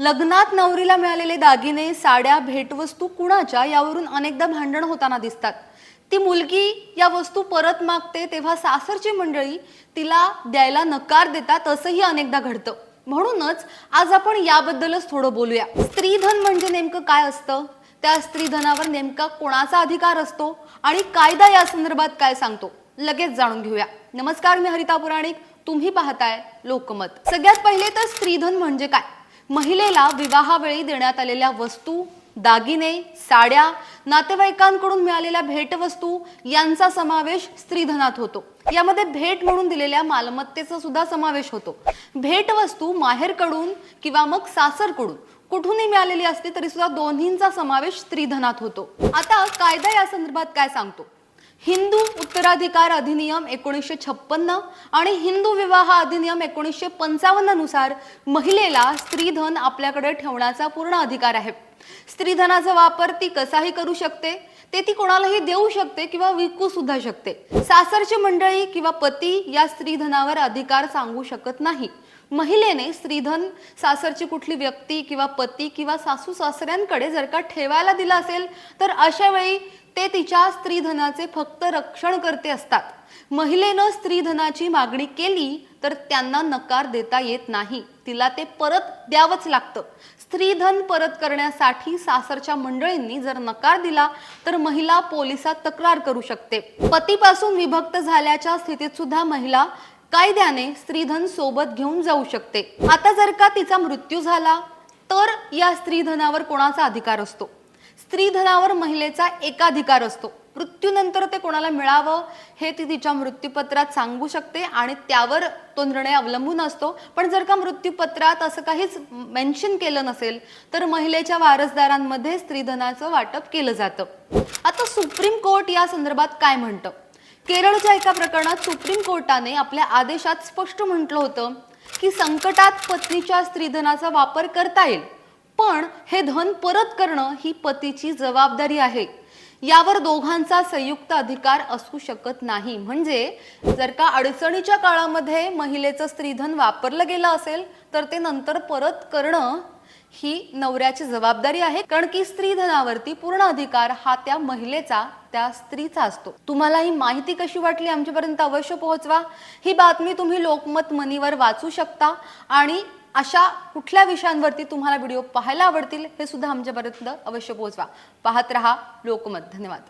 लग्नात नवरीला मिळालेले दागिने साड्या भेटवस्तू कुणाच्या यावरून अनेकदा भांडण होताना दिसतात. ती मुलगी या वस्तू परत मागते तेव्हा सासरची मंडळी तिला द्यायला नकार देतात असंही अनेकदा घडतं. म्हणूनच आज आपण याबद्दलच थोडं बोलूया. स्त्रीधन म्हणजे नेमकं काय असतं? त्या स्त्रीधनावर नेमका कोणाचा अधिकार असतो? आणि कायदा या संदर्भात काय सांगतो? लगेच जाणून घेऊया. नमस्कार मी हरिता पुराणिक. तुम्ही पाहताय लोकमत. सगळ्यात पहिले तर स्त्रीधन म्हणजे काय? महिलेला विवाहावेळी देण्यात आलेल्या वस्तू दागिने साड्या नातेवाईकांकडून मिळालेल्या भेटवस्तू यांचा समावेश स्त्रीधनात होतो. यामध्ये भेट म्हणून दिलेल्या मालमत्तेचा सुद्धा समावेश होतो. भेटवस्तू माहेरकडून किंवा मग सासरकडून कुठूनही मिळालेली असली तरी सुद्धा दोन्हींचा समावेश स्त्रीधनात होतो. आता कायदा या संदर्भात काय सांगतो? हिंदू उत्तराधिकार अधिनियम एकोणीसशे छप्पन्न आणि हिंदू विवाह अधिनियम एकोणीसशे पंचावन्ननुसार महिलेला स्त्रीधन आपल्याकडे ठेवण्याचा पूर्ण अधिकार आहे. स्त्रीधनाचा वापर ती कसाही करू शकते ते ती कोणालाही देऊ शकते किंवा विकू सुद्धा शकते. सासरची मंडळी किंवा पती या स्त्रीधनावर अधिकार सांगू शकत नाही. महिलेने स्त्रीधन सासरची कुठली व्यक्ती किंवा पती किंवा सासू सासऱ्यांकडे जर का ठेवायला दिलं असेल तर अशा वेळी ते तिच्या स्त्रीधनाचे फक्त रक्षण करते असतात. महिलेनं स्त्रीधनाची मागणी केली तर त्यांना नकार देता येत नाही. तिला ते परत द्यावंच लागतं. स्त्रीधन परत करण्यासाठी सासरच्या मंडळींनी जर नकार दिला तर महिला पोलिसात तक्रार करू शकते. पतीपासून विभक्त झाल्याच्या स्थितीत सुद्धा महिला कायद्याने स्त्रीधन सोबत घेऊन जाऊ शकते. आता जर का तिचा मृत्यू झाला तर या स्त्रीधनावर कोणाचा अधिकार असतो? स्त्रीधनावर महिलेचा एकाधिकार असतो. मृत्यूनंतर ते कोणाला मिळावं हे ती तिच्या मृत्यूपत्रात सांगू शकते आणि त्यावर तो निर्णय अवलंबून असतो. पण जर का मृत्यूपत्रात असं काहीच मेन्शन केलं नसेल तर महिलेच्या वारसदारांमध्ये स्त्रीधनाचं वाटप केलं जातं. आता सुप्रीम कोर्ट या संदर्भात काय म्हणतं? केरळच्या एका प्रकरणात सुप्रीम कोर्टाने आपल्या आदेशात स्पष्ट म्हटलं होतं की संकटात पत्नीच्या स्त्रीधनाचा वापर करता येईल. पण हे धन परत करणं ही पतीची जबाबदारी आहे. यावर दोघांचा संयुक्त अधिकार असू शकत नाही. म्हणजे जर का अडचणीच्या काळामध्ये महिलेचं स्त्रीधन वापरलं गेलं असेल तर ते नंतर परत करणं ही नवऱ्याची जबाबदारी आहे. कारण की स्त्रीधनावरती पूर्ण अधिकार हा त्या महिलेचा त्या स्त्रीचा असतो. तुम्हाला ही माहिती कशी वाटली आमच्यापर्यंत अवश्य पोहोचवा. ही बातमी तुम्ही लोकमत मनीवर वाचू शकता आणि अशा कुठल्या विषयांवरती तुम्हाला व्हिडिओ पाहायला आवडतील हे सुद्धा आमच्यापर्यंत अवश्य पोहोचवा. पाहत रहा लोकमत. धन्यवाद.